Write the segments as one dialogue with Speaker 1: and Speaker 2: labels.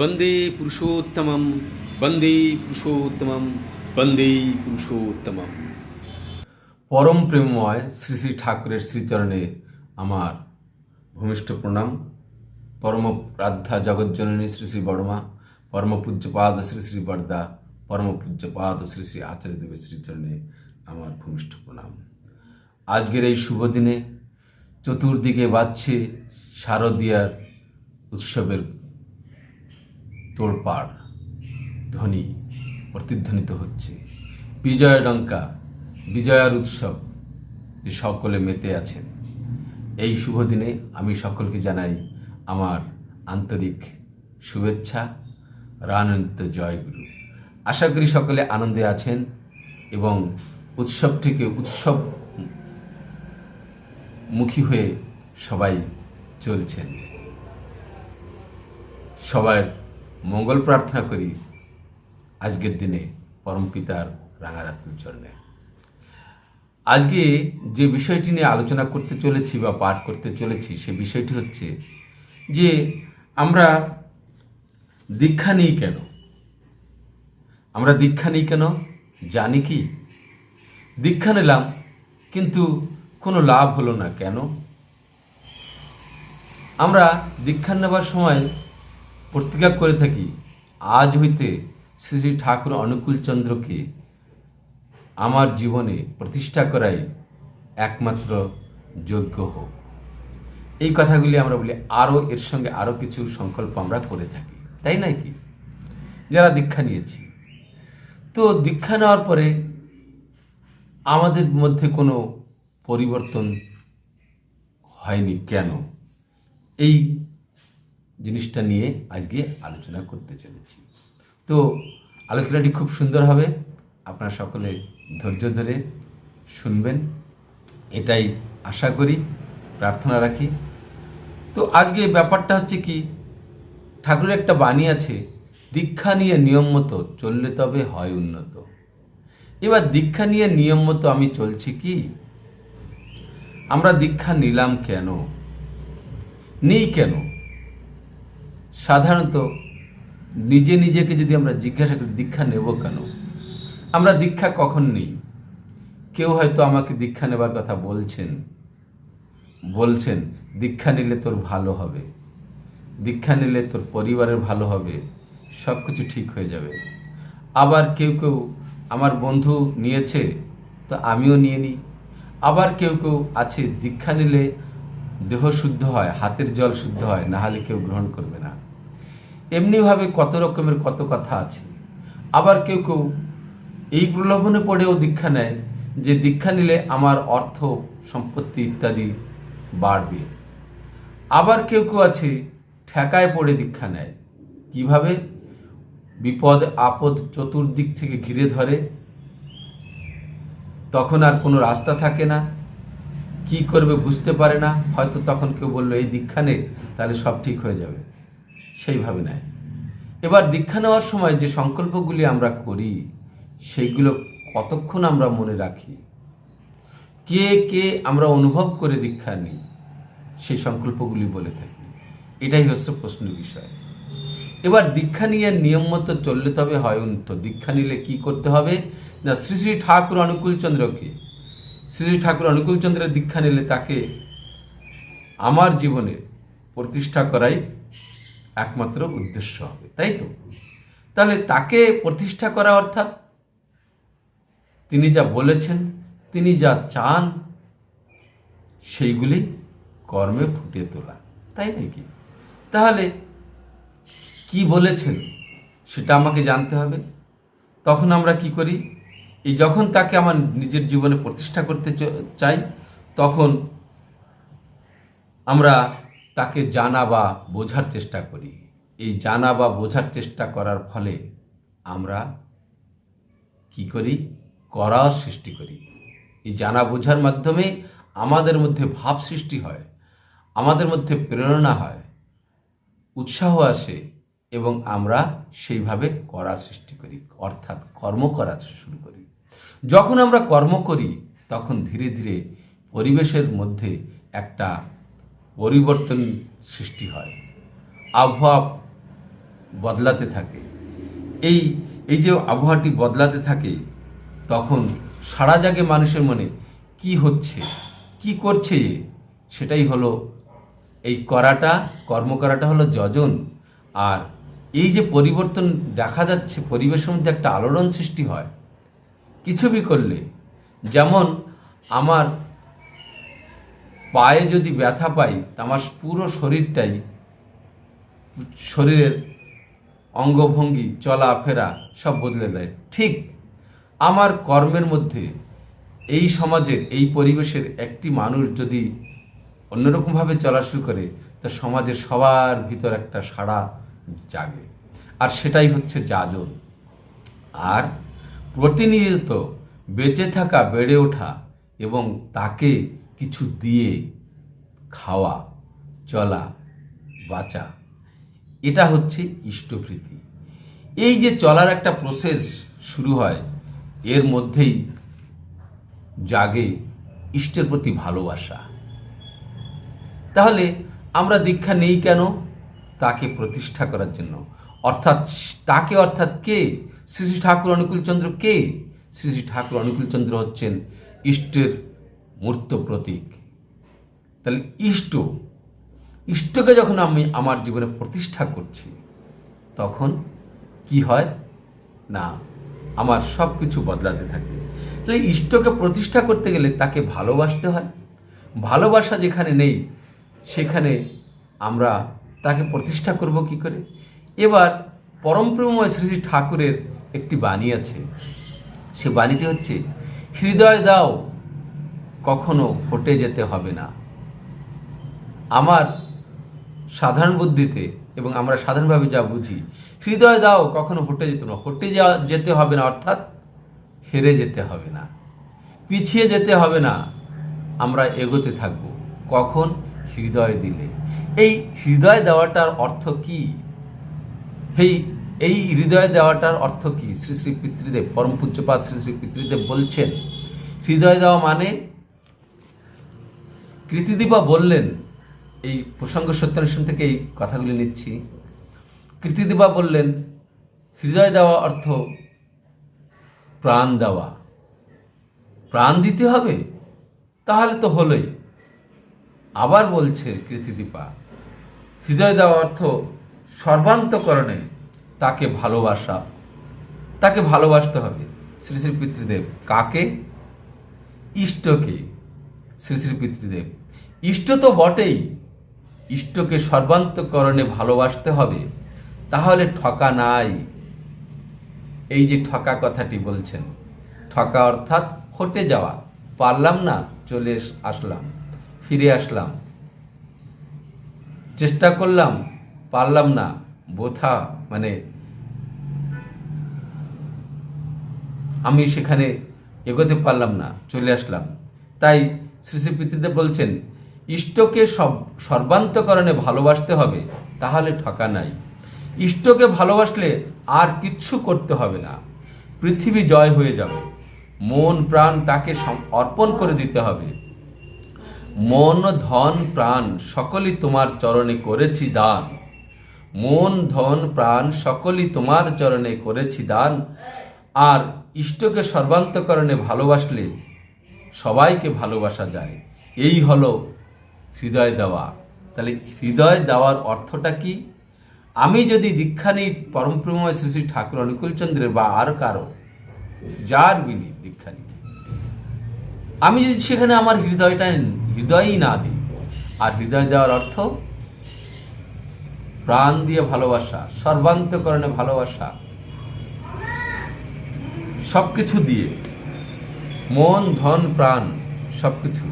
Speaker 1: বন্দে পুরুষোত্তমম বন্দে পুরুষোত্তমম বন্দে পুরুষোত্তমম।
Speaker 2: পরম প্রেমময় শ্রী শ্রী ঠাকুরের শ্রীচরণে আমার ভূমিষ্ঠ প্রণাম। পরম প্রাধ্যা জগজ্জননী শ্রী শ্রী বর্মা পরম পূজ্যপাদ শ্রী শ্রী বরদা পরম পূজ্যপাদ শ্রী শ্রী আচার্য দেবের শ্রীচরণে আমার ভূমিষ্ঠ প্রণাম। আজকের এই শুভ দিনে চতুর্দিকে বাজছে শারদীয়ার উৎসবের তোড়পাড় ধ্বনি প্রতিধ্বনিত হচ্ছে। বিজয় ডঙ্কা বিজয়ার উৎসব সকলে মেতে আছেন। এই শুভ দিনে আমি সকলকে জানাই আমার আন্তরিক শুভেচ্ছা রানন্ত জয়গুরু। আশা করি সকলে আনন্দে আছেন এবং উৎসবটিকে উৎসব মুখী হয়ে সবাই চলছেন। সবার মঙ্গল প্রার্থনা করি আজকের দিনে পরম পরমপিতার রাঙারাতুল চরণে। আজকে যে বিষয়টি নিয়ে আলোচনা করতে চলেছি বা পাঠ করতে চলেছি, সে বিষয়টি হচ্ছে যে আমরা দীক্ষা নিই কেন? আমরা দীক্ষা নিই কেন? জানি কি? দীক্ষা নিলাম, কিন্তু কোনো লাভ হলো না কেন? আমরা দীক্ষা নেবার সময় প্রতিজ্ঞা করে থাকি, আজ হইতে শ্রী শ্রী ঠাকুর অনুকূল চন্দ্রকে আমার জীবনে প্রতিষ্ঠা করাই একমাত্র যোগ্য হোক। এই কথাগুলি আমরা বলি, আরও এর সঙ্গে আরও কিছু সংকল্প আমরা করে থাকি, তাই নয় কি? যারা দীক্ষা নিয়েছি। তো দীক্ষা নেওয়ার পরে আমাদের মধ্যে কোনো পরিবর্তন হয়নি কেন? এই জিনিসটা নিয়ে আজকে আলোচনা করতে চলেছি। তো আলোচনাটি খুব সুন্দর হবে। আপনারা সকলে ধৈর্য ধরে শুনবেন। এটাই আশা করি, প্রার্থনা রাখি। তো আজকে ব্যাপারটা হচ্ছে কি, ঠাকুরের একটা বাণী আছে, দীক্ষা নিয়ে নিয়ম মতো চললে তবে হয় উন্নত। এবার দীক্ষা নিয়ে নিয়ম মতো আমি চলছি কি? আমরা দীক্ষা নিলাম কেন? নেই কেন? সাধারণত নিজে নিজেকে যদি আমরা জিজ্ঞাসা করি, দীক্ষা নেব কেন? আমরা দীক্ষা কখন নেই? কেউ হয়তো আমাকে দীক্ষা নেবার কথা বলছেন বলছেন, দীক্ষা নিলে তোর ভালো হবে, দীক্ষা নিলে তোর পরিবারের ভালো হবে সব কিছু ঠিক হয়ে যাবে। আবার কেউ কেউ, আমার বন্ধু নিয়েছে, তো আমিও নিয়ে নিই। আবার কেউ কেউ আছে দীক্ষা নিলে দেহ শুদ্ধ হয়, হাতের জল শুদ্ধ হয় না হলে কেউ গ্রহণ করবে না। এমনিভাবে কত রকমের কত কথা আছে। আবার কেউ কেউ এই প্রলোভনে পড়েও দীক্ষা নেয় যে দীক্ষা নিলে আমার অর্থ, সম্পত্তি ইত্যাদি বাড়বে। আবার কেউ কেউ আছে ঠেকায় পড়ে দীক্ষা নেয়। কীভাবে? বিপদ, আপদ চতুর্দিক থেকে ঘিরে ধরে। তখন আর কোনো রাস্তা থাকে না। কি করবে বুঝতে পারে না। হয়তো তখন কেউ বলল, এই দীক্ষা নে, তাহলে সব ঠিক হয়ে যাবে। সেইভাবে নেয়। এবার দীক্ষা নেওয়ার সময় যে সংকল্পগুলি আমরা করি, সেইগুলো কতক্ষণ আমরা মনে রাখি? কে কে আমরা অনুভব করে দীক্ষা নিই, সেই সংকল্পগুলি বলে থাকি। এটাই হচ্ছে প্রশ্ন বিষয়। এবার দীক্ষা নিয়ে নিয়ম মতো চললে তবে হয় উন্নত। দীক্ষা নিলে কি করতে হবে? না, শ্রী শ্রী ঠাকুর অনুকূল চন্দ্রকে শ্রী শ্রী ঠাকুর অনুকূল চন্দ্রের দীক্ষা নিলে তাকে আমার জীবনে প্রতিষ্ঠা করাই একমাত্র উদ্দেশ্য হবে, তাই তো? তাহলে তাকে প্রতিষ্ঠা করা অর্থাৎ তিনি যা বলেছেন, তিনি যা চান, সেইগুলি কর্মে ফুটিয়ে তোলা, তাই নাকি? তাহলে কি বলেছেন সেটা আমাকে জানতে হবে। তখন আমরা কি করি? এই যখন তাকে আমার নিজের জীবনে প্রতিষ্ঠা করতে চাই, তখন আমরা তাকে জানা বা বোঝার চেষ্টা করি। এই জানা বা বোঝার চেষ্টা করার ফলে আমরা কি করি? করা সৃষ্টি করি। এই জানা বোঝার মাধ্যমে আমাদের মধ্যে ভাব সৃষ্টি হয়, আমাদের মধ্যে প্রেরণা হয়, উৎসাহ আসে এবং আমরা সেইভাবে করা সৃষ্টি করি, অর্থাৎ কর্ম করা শুরু করি। যখন আমরা কর্ম করি, তখন ধীরে ধীরে পরিবেশের মধ্যে একটা পরিবর্তন সৃষ্টি হয়। আবহাওয়া বদলাতে থাকে। এই এই যে আবহাওয়াটি বদলাতে থাকে, তখন সারা জাগে মানুষের মনে কি হচ্ছে, কি করছে? সেটাই হলো এই করাটা কর্ম করাটা হলো যজন। আর এই যে পরিবর্তন দেখা যাচ্ছে, পরিবেশের মধ্যে একটা আলোড়ন সৃষ্টি হয়। কিছু বি করলে, যেমন আমার পায়ে যদি ব্যথা পাই আমার পুরো শরীরটাই, শরীরের অঙ্গভঙ্গি চলাফেরা সব বদলে দেয় ঠিক আমার কর্মের মধ্যে এই সমাজের, এই পরিবেশের একটি মানুষ যদি অন্যরকমভাবে চলা শুরু করে, তো সমাজের সবার ভিতর একটা সাড়া জাগে। আর সেটাই হচ্ছে যাজন। আর প্রতিনিয়ত বেঁচে থাকা, বেড়ে ওঠা এবং তাকে কিছু দিয়ে খাওয়া, চলা, বাঁচা এটা হচ্ছে ইষ্টভৃতি এই যে চলার একটা প্রসেস শুরু হয়, এর মধ্যেই জাগে ইষ্টের প্রতি ভালোবাসা। তাহলে আমরা দীক্ষা নেই কেন? তাকে প্রতিষ্ঠা করার জন্য। অর্থাৎ তাকে অর্থাৎ কে? শ্রী শ্রী ঠাকুর অনুকূলচন্দ্র কে? শ্রী শ্রী ঠাকুর অনুকূলচন্দ্র হচ্ছেন ইষ্টের মূর্ত প্রতীক। তাহলে ইষ্ট ইষ্টকে যখন আমি আমার জীবনে প্রতিষ্ঠা করছি, তখন কি হয়? না, আমার সব কিছু বদলাতে থাকে। তাহলে ইষ্টকে প্রতিষ্ঠা করতে গেলে তাকে ভালোবাসতে হয়। ভালোবাসা যেখানে নেই, সেখানে আমরা তাকে প্রতিষ্ঠা করব কি করে? এবার পরমপ্রেমময় শ্রী শ্রী ঠাকুরের একটি বাণী আছে। সে বাণীটি হচ্ছে, হৃদয় দাও, কখনো ফটে যেতে হবে না। আমার সাধারণ বুদ্ধিতে এবং আমরা সাধারণভাবে যা বুঝি, হৃদয় দাও, কখনো হটে যেতে না। হটে যাওয়া যেতে হবে না, অর্থাৎ হেরে যেতে হবে না। পিছিয়ে যেতে হবে না। আমরা এগোতে থাকব। কখন? হৃদয় দিলে। এই হৃদয় দেওয়াটার অর্থ কি? এই এই হৃদয় দেওয়াটার অর্থ কি? শ্রী শ্রী পিতৃদেব, পরম পূজ্যপাত শ্রী শ্রী পিতৃদেব বলছেন, হৃদয় দেওয়া মানে কৃতিদীপা বললেন এই প্রসঙ্গ সত্যানুষ্ঠান থেকে এই কথাগুলি নিচ্ছি। কৃতিদীপা বললেন, হৃদয় দেওয়া অর্থ প্রাণ দেওয়া। প্রাণ দিতে হবে? তাহলে তো হলোই। আবার বলছে কৃতিদীপা হৃদয় দেওয়া অর্থ সর্বান্তকরণে তাকে ভালোবাসা। তাকে ভালোবাসতে হবে। শ্রী শ্রী পিতৃদেব কাকে? ইষ্টকে। শ্রী শ্রী পিতৃদেব, ইষ্ট তো বটেই। ইষ্টকে সর্বান্তকরণে ভালোবাসতে হবে, তাহলে ঠকা নাই। এই যে ঠকা কথাটি বলছেন, ঠকা অর্থাৎ হটে যাওয়া, পারলাম না, চলে আসলাম, ফিরে আসলাম। চেষ্টা করলাম, পারলাম না, বোথা মানে আমি সেখানে এগোতে পারলাম না, চলে আসলাম। তাই শ্রী শ্রী বলছেন ইষ্টকে সব, সর্বান্তকরণে ভালোবাসতে হবে, তাহলে ঠকা নাই। ইষ্টকে ভালোবাসলে আর কিচ্ছু করতে হবে না। পৃথিবী জয় হয়ে যাবে। মন, প্রাণ তাকে অর্পণ করে দিতে হবে। মন, ধন, প্রাণ সকলই তোমার চরণে করেছি দান। মন, ধন, প্রাণ সকলই তোমার চরণে করেছি দান। আর ইষ্টকে সর্বান্তকরণে ভালোবাসলে সবাইকে ভালোবাসা যায়। এই হলো হৃদয় দেওয়া। তাহলে হৃদয় দেওয়ার অর্থটা কি? আমি যদি দীক্ষা নিই পরমপ্রেময় শ্রী শ্রী ঠাকুর অনুকূলচন্দ্রের বা আর কারও, যার বিনি দীক্ষা নিই। আমি যদি সেখানে আমার হৃদয়টা, হৃদয়ই না দিই, আর হৃদয় দেওয়ার অর্থ প্রাণ দিয়ে ভালোবাসা, সর্বান্তকরণে ভালোবাসা সব কিছু দিয়ে, মন, ধন, প্রাণ সব কিছু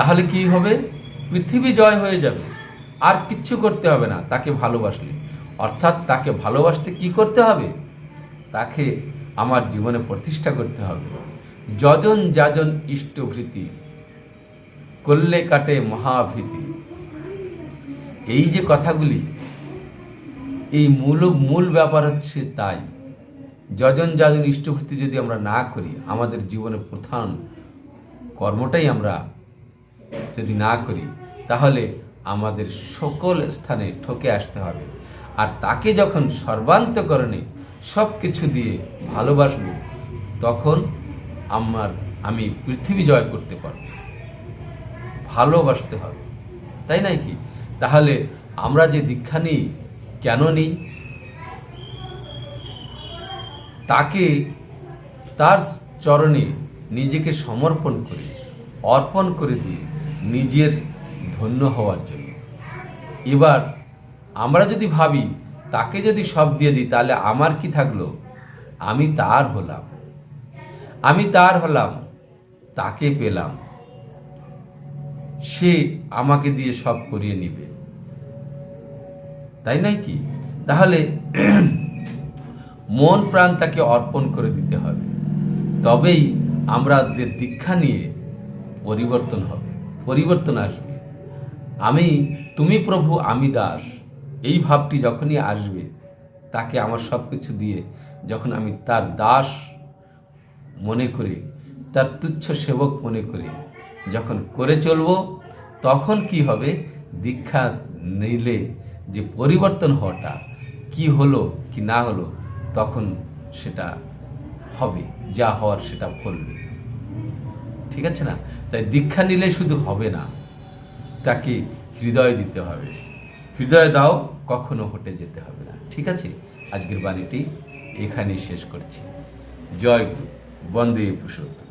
Speaker 2: তাহলে কি হবে? পৃথিবী জয় হয়ে যাবে। আর কিচ্ছু করতে হবে না। তাকে ভালোবাসলে। অর্থাৎ তাকে ভালোবাসতে কি করতে হবে? তাকে আমার জীবনে প্রতিষ্ঠা করতে হবে। যজন যাজন ইষ্টভৃতি করলে কাটে মহাভীতি। এই যে কথাগুলি, এই মূল মূল ব্যাপার হচ্ছে তাই। যজন যাজন ইষ্টভৃতি যদি আমরা না করি, আমাদের জীবনে প্রধান কর্মটাই আমরা যদি না করি, তাহলে আমাদের সকল স্থানে ঠকে আসতে হবে। আর তাকে যখন সর্বান্তকরণে সব কিছু দিয়ে ভালোবাসবো, তখন আমার, আমি পৃথিবী জয় করতে পারব। ভালোবাসতে হবে। তাই নাই কি? তাহলে আমরা যে দীক্ষা নিই, কেন নিই? তাকে তার চরণে নিজেকে সমর্পণ করে, অর্পণ করে দিয়ে নিজের ধন্য হওয়ার জন্য। এবার আমরা যদি ভাবি, তাকে যদি সব দিয়ে দিই, তাহলে আমার কি থাকল? আমি তার হলাম। আমি তার হলাম, তাকে পেলাম। সে আমাকে দিয়ে সব করিয়ে নিবে। তাই নাই কি? তাহলে মন প্রাণ তাকে অর্পণ করে দিতে হবে। তবেই আমরা দীক্ষা নিয়ে পরিবর্তন হবে। পরিবর্তন আসবে। আমি, তুমি প্রভু, আমি দাস। এই ভাবটি যখনই আসবে, তাকে আমার সব কিছু দিয়ে যখন আমি তার দাস মনে করে, তার তুচ্ছ সেবক মনে করে যখন করে চলবো, তখন কি হবে? দীক্ষা নিলে যে পরিবর্তন হওয়াটা, কি হলো, কি না হলো, তখন সেটা হবে, যা হওয়ার সেটা ফলবে। ঠিক আছে না? তাই দীক্ষা নিলে শুধু হবে না, তাকে হৃদয় দিতে হবে। হৃদয় দাও, কখনো হটে যেতে হবে না। ঠিক আছে? আজকের বাণীটি এখানেই শেষ করছি। জয় গুরু। বন্দে পুরুষোত্তম।